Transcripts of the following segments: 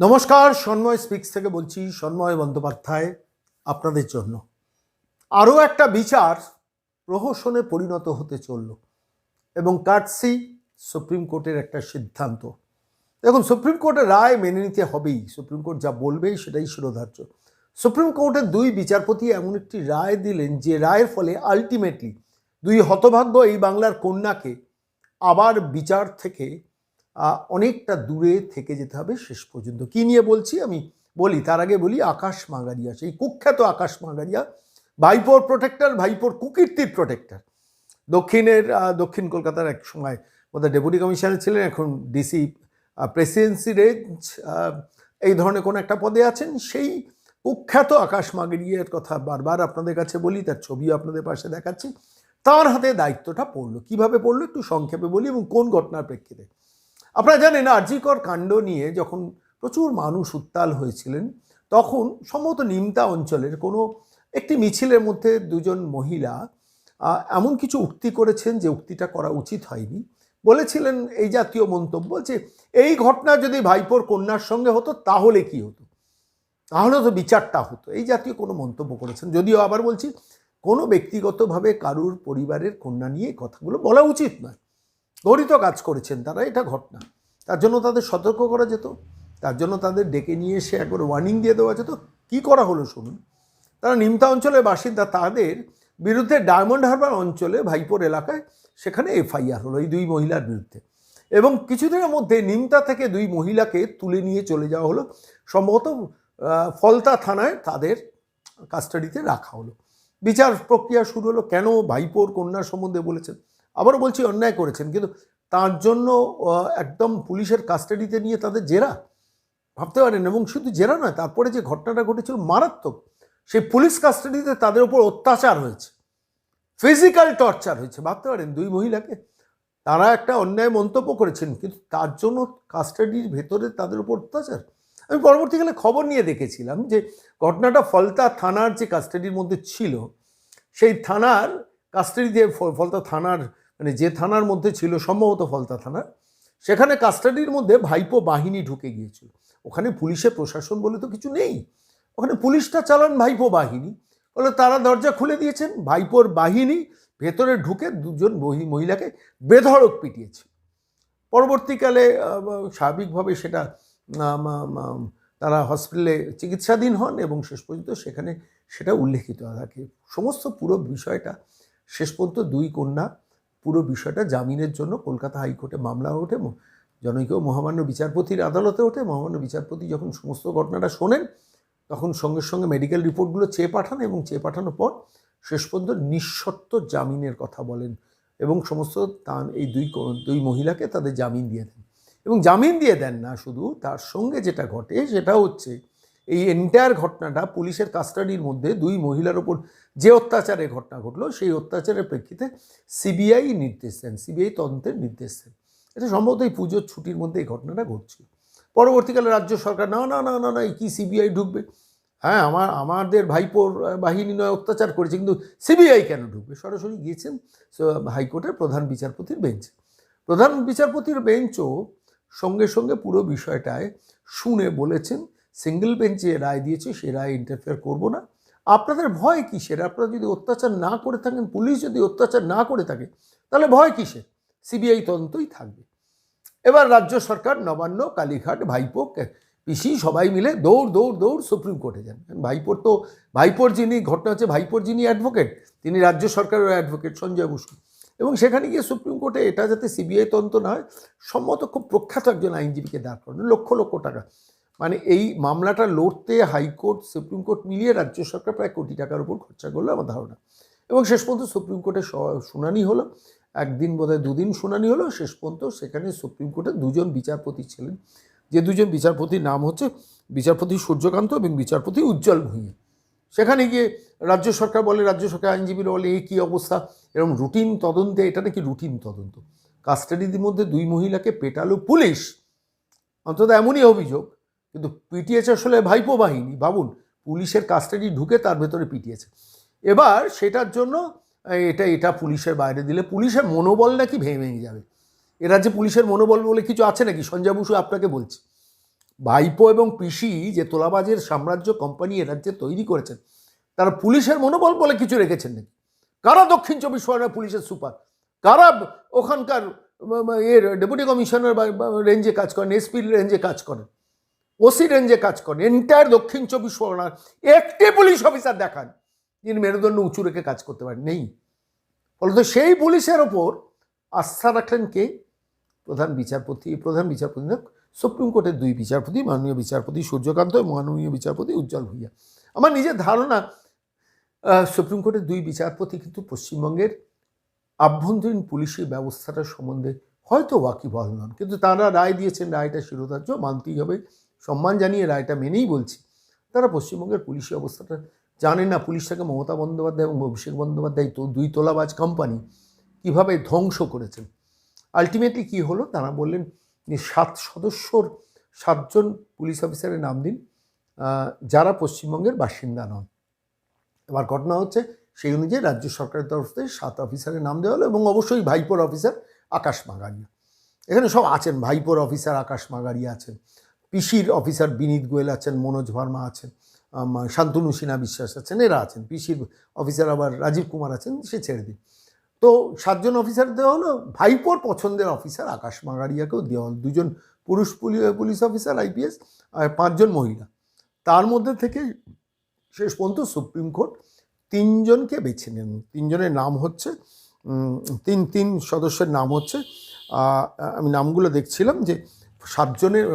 নমস্কার, সন্ময় স্পিক্স থেকে বলছি সন্ময় বন্দ্যোপাধ্যায় আপনাদের জন্য। আরও একটা বিচার প্রহসনে পরিণত হতে চলল এবং কাটসি সুপ্রিম কোর্টের একটা সিদ্ধান্ত। দেখুন, সুপ্রিম কোর্টের রায় মেনে নিতে হবেই। সুপ্রিম কোর্ট যা বলবেই সেটাই শিরোধার্য সুপ্রিম কোর্টের দুই বিচারপতি এমন একটি রায় দিলেন যে রায়ের ফলে আলটিমেটলি দুই হতভাগ্য এই বাংলার কন্যাকে আবার বিচার থেকে অনেকটা দূরে থেকে যেতে হবে শেষ পর্যন্ত। কি নিয়ে বলছি? আমি বলি, তার আগে বলি আকাশ মাগারিয়া সেই কুখ্যাত আকাশ মাগারিয়া ভাইপোর প্রোটেক্টর ভাইপোর কুকীর্তির প্রোটেক্টর দক্ষিণের দক্ষিণ কলকাতার এক সময় বোধহয় ডেপুটি কমিশনার ছিলেন, এখন ডিসি প্রেসিডেন্সি রেঞ্জ এই ধরনের কোনো একটা পদে আছেন। সেই কুখ্যাত আকাশ মাগরিয়ার কথা বারবার আপনাদের কাছে বলি, তার ছবিও আপনাদের পাশে দেখাচ্ছি। তার হাতে দায়িত্বটা পড়ল। কীভাবে পড়ল একটু সংক্ষেপে বলি এবং কোন ঘটনার প্রেক্ষিতে? আপনারা জানেন আরজিকর কাণ্ড নিয়ে যখন প্রচুর মানুষ উত্তাল হয়েছিলেন, তখন সম্ভবত নিমতা অঞ্চলের কোনো একটি মিছিলের মধ্যে দুজন মহিলা এমন কিছু উক্তি করেছেন যে উক্তিটা করা উচিত হয়নি। বলেছিলেন এই জাতীয় মন্তব্য যে এই ঘটনা যদি ভাইপোর কন্যার সঙ্গে হতো, তাহলে কি হতো? তাহলে তো বিচারটা হতো। এই জাতীয় কোনো মন্তব্য করেছেন। যদিও আবার বলছি, কোনো ব্যক্তিগতভাবে কারুর পরিবারের কন্যা নিয়ে কথাগুলো বলা উচিত নয়। গরিত কাজ করেছেন তারা, এটা ঘটনা। তার জন্য তাদের সতর্ক করা যেত, তার জন্য তাদের ডেকে নিয়ে এসে একবার ওয়ার্নিং দিয়ে দেওয়া যেত। কী করা হলো শুনুন, তারা নিমতা অঞ্চলের বাসিন্দা, তাদের বিরুদ্ধে ডায়মন্ড হারবার অঞ্চলে ভাইপোর এলাকায় সেখানে এফআইআর হলো, এই দুই মহিলার বিরুদ্ধে। এবং কিছুদিনের মধ্যে নিমতা থেকে দুই মহিলাকে তুলে নিয়ে চলে যাওয়া হলো। সম্ভবত ফলতা থানায় তাদের কাস্টাডিতে রাখা হলো। বিচার প্রক্রিয়া শুরু হলো, কেন ভাইপোর কন্যার সম্বন্ধে বলেছেন? আবারও বলছি, অন্যায় করেছেন। কিন্তু তার জন্য একদম পুলিশের কাস্টাডিতে নিয়ে তাদের জেরা। ভাবতে পারেন, এবং শুধু জেরা নয়, তারপরে যে ঘটনাটা ঘটেছিল মারাত্মক, সেই পুলিশ কাস্টাডিতে তাদের উপর অত্যাচার হয়েছে। ফিজিক্যাল টর্চার হয়েছে। ভাবতে পারেন, দুই মহিলাকে তারা একটা অন্যায় মন্তব্য করেছেন, কিন্তু তার জন্য কাস্টাডির ভেতরে তাদের উপর অত্যাচার। আমি পরবর্তীকালে খবর নিয়ে দেখেছিলাম যে, ঘটনাটা ফলতা থানার যে কাস্টাডির মধ্যে ছিল, সেই থানার কাস্টাডিতে ফ- ফলতা থানার মানে যে থানার মধ্যে ছিল, সম্ভবত ফলতা থানার সেখানে কাস্টাডির মধ্যে ভাইপো বাহিনী ঢুকে গিয়েছিল। ওখানে পুলিশের প্রশাসন বলে তো কিছু নেই। ওখানে পুলিশটা চালান ভাইপো বাহিনী। বলে তারা দরজা খুলে দিয়েছেন, ভাইপোর বাহিনী ভেতরে ঢুকে দুজন মহি- মহিলাকে বেধড়ক পিটিয়েছে। পরবর্তীকালে স্বাভাবিকভাবে সেটা তারা হসপিটালে চিকিৎসাধীন হন এবং শেষ পর্যন্ত সেখানে সেটা উল্লেখিত। থাকে সমস্ত পুরো বিষয়টা শেষ পর্যন্ত দুই কন্যা পুরো বিষয়টা জামিনের জন্য কলকাতা হাইকোর্টে মামলা ওঠে জনৈক মহামান্য বিচারপতির আদালতে ওঠে। মহামান্য বিচারপতি যখন সমস্ত ঘটনাটা শোনেন, তখন সঙ্গে সঙ্গে মেডিকেল রিপোর্টগুলো চেয়ে পাঠান এবং চেয়ে পাঠানোর পর শেষ পর্যন্ত নিঃশর্ত জামিনের কথা বলেন এবং সমস্ত তার এই দুই দুই মহিলাকে তাদের জামিন দিয়ে দেন। এবং জামিন দিয়ে দেন না শুধু, তার সঙ্গে যেটা ঘটে সেটা হচ্ছে এই এন্টায়ার ঘটনাটা পুলিশের কাস্টাডির মধ্যে দুই মহিলার ওপর যে অত্যাচারের ঘটনা ঘটলো, সেই অত্যাচারের প্রেক্ষিতে সিবিআই নির্দেশ দেন সিবিআই তদন্তের নির্দেশ দেন। এটা সম্ভবত এই পুজোর ছুটির মধ্যে এই ঘটনাটা ঘটছিল। পরবর্তীকালে রাজ্য সরকার, না না না না না কি সিবিআই ঢুকবে? হ্যাঁ আমার, আমাদের ভাইপোর বাহিনী নয়, অত্যাচার করেছে, কিন্তু সিবিআই কেন ঢুকবে? সরাসরি গিয়েছেন হাইকোর্টের প্রধান বিচারপতির বেঞ্চে। প্রধান বিচারপতির বেঞ্চও সঙ্গে সঙ্গে পুরো বিষয়টায় শুনে বলেছেন সিঙ্গেল বেঞ্চে রায় দিয়েছে, সে রায় ইন্টারফেয়ার করব না। আপনাদের ভয় কিসের? আপনারা যদি অত্যাচার না করে থাকেন, পুলিশ যদি অত্যাচার না করে থাকে, তাহলে ভয় কিসের? সিবিআই তদন্তই থাকবে। এবার রাজ্য সরকার, নবান্ন, কালীঘাট, ভাইপো পিসি সবাই মিলে দৌড় দৌড় দৌড় সুপ্রিম কোর্টে যান। ভাইপোর তো, ভাইপোর যিনি, ঘটনা হচ্ছে ভাইপোর যিনি অ্যাডভোকেট তিনি রাজ্য সরকারের অ্যাডভোকেট সঞ্জয় বসু। এবং সেখানে গিয়ে সুপ্রিম কোর্টে এটা যাতে সিবিআই তদন্ত না হয়, সম্মত খুব প্রখ্যাত একজন আইনজীবীকে দাঁড় করানো, লক্ষ লক্ষ টাকা। মানে এই মামলাটা লড়তে হাইকোর্ট, সুপ্রিম কোর্ট মিলিয়ে রাজ্য সরকার প্রায় কোটি টাকার উপর খরচা করল আমার ধারণা। এবং শেষ পর্যন্ত সুপ্রিম কোর্টে শুনানি হলো। একদিন বোধহয় দুদিন শুনানি হলো। শেষ পর্যন্ত সেখানে সুপ্রিম কোর্টে দুজন বিচারপতি ছিলেন। যে দুজন বিচারপতির নাম হচ্ছে বিচারপতি সূর্যকান্ত এবং বিচারপতি উজ্জ্বল ভূঁইয়া। সেখানে গিয়ে রাজ্য সরকার বলে, রাজ্য সরকার আইনজীবীরা বলে এই কী অবস্থা? এরকম রুটিন তদন্তে, এটা নাকি রুটিন তদন্ত? কাস্টাডির মধ্যে দুই মহিলাকে পেটালো পুলিশ। অন্তত এমনই অভিযোগ কিন্তু পিটিয়েছে আসলে ভাইপো বাহিনী, ভাবুন, পুলিশের কাস্টাডি ঢুকে তার ভেতরে পিটিয়েছে। এবার সেটার জন্য এটা এটা পুলিশের বাইরে দিলে, পুলিশের মনোবল নাকি ভেঙে ভেঙে যাবে। এ রাজ্যে পুলিশের মনোবল বলে কিছু আছে নাকি? সঞ্জয় বসু আপনাকে বলছি। ভাইপো এবং পিসি যে তোলাবাজের সাম্রাজ্য কোম্পানি এ রাজ্যে তৈরি করেছেন, তারা পুলিশের মনোবল বলে কিছু রেখেছেন নাকি? কারা দক্ষিণ চব্বিশ পরগনা পুলিশের সুপার? কারা ওখানকার এর ডেপুটি কমিশনার রেঞ্জে কাজ করেন, এসপির রেঞ্জে কাজ করেন? ওসি রেঞ্জে কাজ করেন এন্টায়ার দক্ষিণ চব্বিশ পরগনার একটি পুলিশ অফিসার দেখান যিনি মেরুদণ্ড উঁচু রেখে কাজ করতে পারেন। নেই। ফলত সেই পুলিশের ওপর আস্থা রাখলেন কে? প্রধান বিচারপতি প্রধান বিচারপতি না, সুপ্রিম কোর্টের দুই বিচারপতি, মাননীয় বিচারপতি সূর্যকান্ত এবং মাননীয় বিচারপতি উজ্জ্বল ভূঁইয়া। আমার নিজের ধারণা সুপ্রিম কোর্টের দুই বিচারপতি কিন্তু পশ্চিমবঙ্গের আভ্যন্তরীণ পুলিশি ব্যবস্থাটা সম্বন্ধে হয়তো ওয়াকিবহল নন, কিন্তু তারা রায় দিয়েছেন, রায়টা শিরোধার্য, মানতেই হবে। সম্মান জানিয়ে রায়টা মেনেই বলছি। তারা পশ্চিমবঙ্গের পুলিশি অবস্থাটা জানে না। পুলিশ পুলিশটাকে মমতা বন্দ্যোপাধ্যায় এবং অভিষেক বন্দ্যোপাধ্যায়, তো দুই তোলাবাজ কোম্পানি কীভাবে ধ্বংস করেছেন? আলটিমেটলি কি হলো? তারা বললেন, যে সাত সদস্যর সাতজন পুলিশ অফিসারের নাম দিন। যারা পশ্চিমবঙ্গের বাসিন্দা নন। এবার ঘটনা হচ্ছে, সেই অনুযায়ী রাজ্য সরকারের তরফ থেকে সাত অফিসারের নাম দেওয়া হলো এবং অবশ্যই ভাইপোর অফিসার আকাশ মাগারিয়া। এখানে সব আছেন, ভাইপোর অফিসার আকাশ মাগারিয়া আছেন। পিসির অফিসার বিনীত গোয়েল আছেন, মনোজ ভার্মা আছেন শান্তনু সিনহা বিশ্বাস আছেন, এরা আছেন। পিসির অফিসার আবার রাজীব কুমার আছেন, সে ছেড়ে দিন। তো সাতজন অফিসার দেওয়া হলো, ভাইপোর পছন্দের অফিসার আকাশ মাগাড়িয়াকেও দেওয়া হলো। দুজন পুরুষ পুলি- পুলিশ অফিসার আইপিএস আর পাঁচজন মহিলা। তার মধ্যে থেকে শেষ পর্যন্ত সুপ্রিম কোর্ট তিনজনকে বেছে নেন। তিনজনের নাম হচ্ছে তিন তিন সদস্যের নাম হচ্ছে আমি নামগুলো দেখছিলাম যে সাতজনের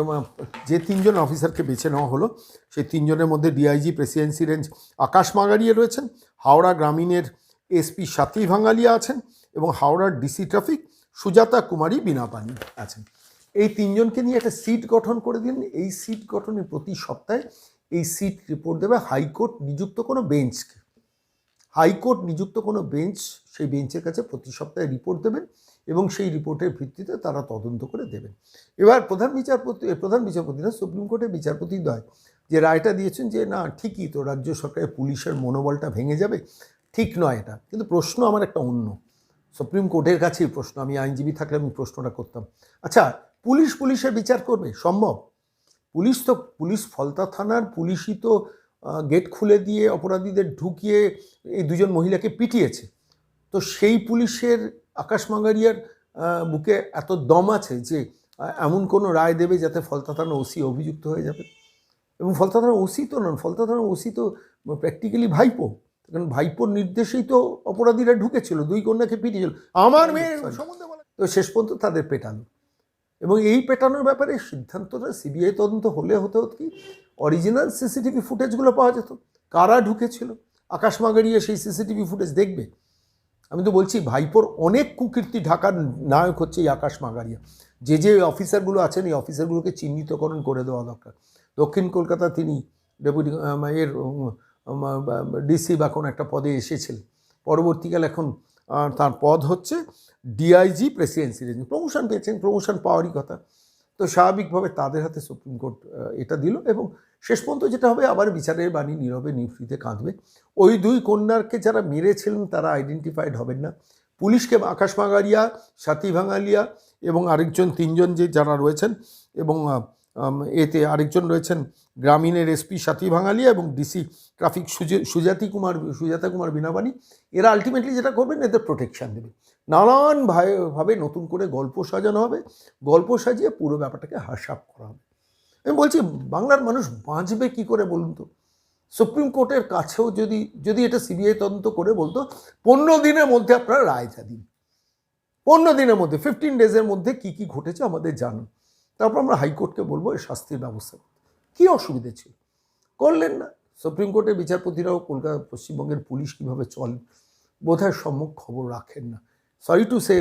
যে তিনজন অফিসারকে বেছে নেওয়া হলো, সেই তিনজনের মধ্যে DIG presidency range Akash Magaria রয়েছেন, হাওড়া গ্রামীণের এসপি সাথী ভাঙ্গালিয়া আছেন এবং হাওড়ার ডিসি ট্রাফিক সুজাতা কুমারী বিনাপানি আছেন। এই তিনজনকে নিয়ে একটা সিট গঠন করে দিন। এই সিট গঠনে প্রতি সপ্তাহে এই সিট রিপোর্ট দেবে হাইকোর্ট নিযুক্ত কোনো বেঞ্চকে। হাইকোর্ট নিযুক্ত কোনো বেঞ্চ সেই বেঞ্চের কাছে প্রতি সপ্তাহে রিপোর্ট দেবেন। এবং সেই রিপোর্টের ভিত্তিতে তারা তদন্ত করে দেবেন। এবার প্রধান বিচারপতি প্রধান বিচারপতি না, সুপ্রিম কোর্টের বিচারপতি দয় যে রায়টা দিয়েছেন যে না, ঠিকই তো রাজ্য সরকারের পুলিশের মনোবলটা ভেঙে যাবে, ঠিক নয় এটা। কিন্তু প্রশ্ন আমার একটা অন্য। সুপ্রিম কোর্টের কাছেই প্রশ্ন, আমি আইনজীবী থাকলে আমি প্রশ্নটা করতাম। আচ্ছা পুলিশ পুলিশের বিচার করবে, সম্ভব? পুলিশ তো, পুলিশ ফলতা থানার পুলিশই তো গেট খুলে দিয়ে অপরাধীদের ঢুকিয়ে এই দুজন মহিলাকে পিটিয়েছে। তো সেই পুলিশের আকাশ মাঙ্গারিয়ার বুকে এত দম আছে যে এমন কোনো রায় দেবে যাতে ফলতা থানার ওসি অভিযুক্ত হয়ে যাবে? এবং ফলতা থানার ওসি তো নন ফলতা থানার ওসি তো প্র্যাকটিক্যালি ভাইপো। কারণ ভাইপোর নির্দেশেই তো অপরাধীরা ঢুকেছিল দুই কন্যাকে পিটিয়েছিল। আমার মেয়ে সম্বন্ধে বলা। তো শেষ পর্যন্ত তাদের পেটানো। এবং এই পেটানোর ব্যাপারে সিদ্ধান্তটা সিবিআই তদন্ত হলে হতে হতো কি? অরিজিনাল সিসিটিভি ফুটেজগুলো পাওয়া যেত। কারা ঢুকেছিল? আকাশ মাগারিয়া সেই সিসিটিভি ফুটেজ দেখবে। আমি তো বলছি, ভাইপোর অনেক কুকীর্তি ঢাকার নায়ক হচ্ছে এই আকাশ মাগারিয়া যে যে অফিসারগুলো আছেন, এই অফিসারগুলোকে চিহ্নিতকরণ করে দেওয়া দরকার। দক্ষিণ কলকাতা তিনি ডেপুটি এর ডিসি বা কোনো একটা পদে এসেছিলেন। পরবর্তীকালে এখন তার পদ হচ্ছে ডিআইজি প্রেসিডেন্সি রেঞ্জ প্রমোশন পেয়েছেন, প্রমোশন পাওয়ারই কথা। তো স্বাভাবিকভাবে তাদের হাতে সুপ্রিম কোর্ট এটা দিল এবং শেষ পর্যন্ত যেটা হবে, আবার বিচারের বাণী নীরবে নিফ্রিতে কাঁদবে। ওই দুই কন্যাকে যারা মেরেছিলেন, তারা আইডেন্টিফাইড হবেন না। পুলিশকে আকাশ মাগারিয়া সাথী ভাঙালিয়া এবং আরেকজন, তিনজন যে যারা রয়েছেন এবং এতে আরেকজন রয়েছেন গ্রামীণের এসপি সাথী ভাঙালিয়া এবং ডিসি ট্রাফিক সুজে- সুজাতি কুমার, সুজাতা কুমার বিনাবানি এরা আলটিমেটলি যেটা করবেন, এদের প্রোটেকশান দেবে। নানান ভাবে- ভাবে নতুন করে গল্প সাজানো হবে। গল্প সাজিয়ে পুরো ব্যাপারটাকে হাসাপ করা হবে। আমি বলছি, বাংলার মানুষ বাঁচবে কি করে বলুন তো? সুপ্রিম কোর্টের কাছেও যদি যদি এটা সিবিআই তদন্ত করে বলতো, পনেরো দিনের মধ্যে আপনারা রায়টা দিন। পনেরো দিনের মধ্যে ফিফটিন ডেজের মধ্যে কি কি ঘটেছে আমাদের জানুন। তারপর আমরা হাইকোর্টকে বলব এই শাস্তির ব্যবস্থা। কী অসুবিধে ছিল? করলেন না। সুপ্রিম কোর্টের বিচারপতিরাও কলকাতা পশ্চিমবঙ্গের পুলিশ কীভাবে চলে, বোধহয় সম্মুখ খবর রাখেন না। Sorry to say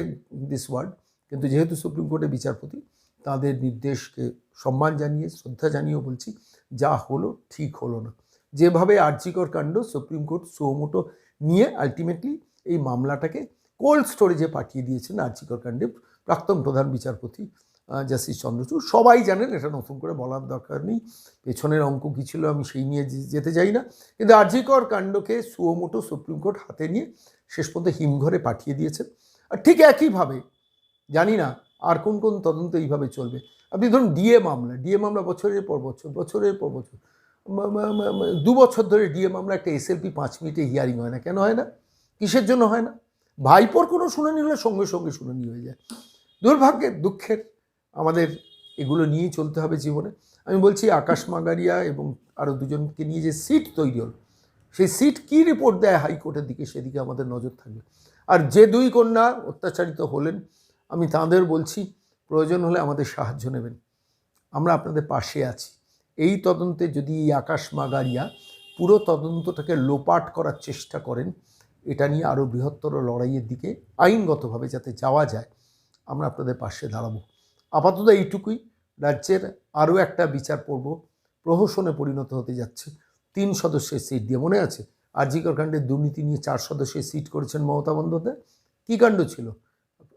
this word কিন্তু যেহেতু সুপ্রিম কোর্টের বিচারপতি, তাদের নির্দেশকে সম্মান জানিয়ে, শ্রদ্ধা জানিয়েও বলছি, যা হলো ঠিক হলো না। যেভাবে আর্জিকর কাণ্ড সুপ্রিম কোর্ট সুমোটো নিয়ে আলটিমেটলি এই মামলাটাকে কোল্ড স্টোরেজে পাঠিয়ে দিয়েছেন আর্জিকর কাণ্ডে প্রাক্তন প্রধান বিচারপতি জাস্টিস চন্দ্রচূড়। সবাই জানেন, এটা নতুন করে বলার দরকার নেই, পেছনের অঙ্ক কী ছিল আমি সেই নিয়ে যেতে চাই না। কিন্তু আর্জিকর কাণ্ডকে সুমোটো সুপ্রিম কোর্ট হাতে নিয়ে শেষ পর্যন্ত হিমঘরে পাঠিয়ে দিয়েছেন। আর ঠিক একইভাবে, জানি না আর কোন কোন তদন্ত এইভাবে চলবে। আপনি ধরুন ডিএ মামলা ডিএ মামলা বছরের পর বছর, বছরের পর বছর। দু বছর ধরে ডিএ মামলা একটা এসএলপি পাঁচ মিনিটে হিয়ারিং হয় না, কেন হয় না? কিসের জন্য হয় না? ভাইপোর কোনো শুনানি হলে সঙ্গে সঙ্গে শুনানি হয়ে যায়। দুর্ভাগ্যের, দুঃখের। আমাদের এগুলো নিয়েই চলতে হবে জীবনে। আমি বলছি আকাশ মাগারিয়া এবং আরও দুজনকে নিয়ে যে সিট তৈরি হলো, সেই সিট কী রিপোর্ট দেয় হাইকোর্টের দিকে? সেদিকে আমাদের নজর থাকবে। আর যে দুই কন্যা অত্যাচারিত হলেন, আমি তাঁদের বলছি, প্রয়োজন হলে আমাদের সাহায্য নেবেন। আমরা আপনাদের পাশে আছি। এই তদন্তে যদি এই আকাশ মাগারিয়া পুরো তদন্তটাকে লোপাট করার চেষ্টা করেন, এটা নিয়ে আরও বৃহত্তর লড়াইয়ের দিকে আইনগতভাবে যাতে যাওয়া যায়, আমরা আপনাদের পাশে দাঁড়াবো। আপাতত এইটুকুই। রাজ্যের আরও একটা বিচার পর্ব প্রহসনে পরিণত হতে যাচ্ছে। তিন সদস্যের সিট দিয়ে মনে আছে? আর আরজিকর কাণ্ডের দুর্নীতি নিয়ে চার সদস্যের সিট করেছেন মমতা বন্দ্যোপাধ্যায়। কী কাণ্ড ছিল?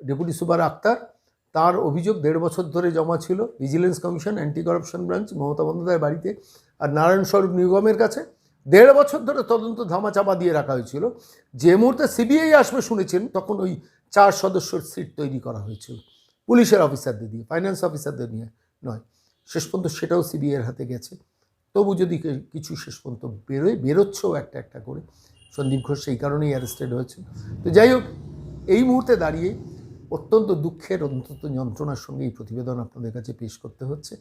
ডেপুটি সুপার আক্তার, তার অভিযোগ দেড় বছর ধরে জমা ছিল। Vigilance commission anti corruption branch, Mamata বন্দ্যোপাধ্যায়ের বাড়িতে আর নারায়ণ স্বরূপ নিগমের কাছে। দেড় বছর ধরে তদন্ত ধামাচাপা দিয়ে রাখা হয়েছিল। যে মুহূর্তে সিবিআই আসবে শুনেছেন, তখন ওই চার সদস্যর সিট তৈরি করা হয়েছিল। পুলিশের অফিসারদের দিয়ে ফাইন্যান্স অফিসারদের নিয়ে নয়। শেষ পর্যন্ত সেটাও সিবিআইয়ের হাতে গেছে। তবু যদি কিছু শেষ পর্যন্ত বেরোয়, বেরোচ্ছেও একটা একটা করে, সন্দীপ ঘোষ সেই কারণেই অ্যারেস্টেড হয়েছে তো যাই হোক, এই মুহূর্তে দাঁড়িয়ে অত্যন্ত দুঃখের, অত্যন্ত যন্ত্রণার সঙ্গে এই প্রতিবেদন আপনাদের কাছে পেশ করতে হচ্ছে,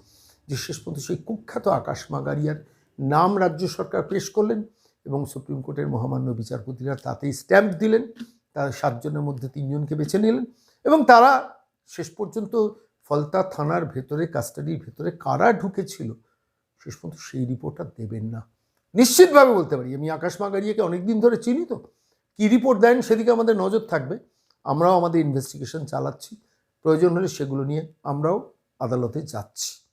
যে শেষ পর্যন্ত সেই কুখ্যাত আকাশ মাগারিয়ার নাম রাজ্য সরকার পেশ করলেন এবং সুপ্রিম কোর্টের মহামান্য বিচারপতিরা তাতেই স্ট্যাম্প দিলেন, তার সাতজনের মধ্যে তিনজনকে বেছে নিলেন এবং তারা শেষ পর্যন্ত ফলতা থানার ভেতরে কাস্টাডির ভেতরে কারা ঢুকেছিল, শেষ পর্যন্ত সেই রিপোর্টটা দেবেন না। নিশ্চিতভাবে বলতে পারি, আমি আকাশ মাগারিয়াকে অনেকদিন ধরে চিনি তো, কী রিপোর্ট দেন সেদিকে আমাদের নজর থাকবে। আমরাও আমাদের ইনভেস্টিগেশন চালাচ্ছি, প্রয়োজন হলে সেগুলো নিয়ে আমরাও আদালতে যাচ্ছি।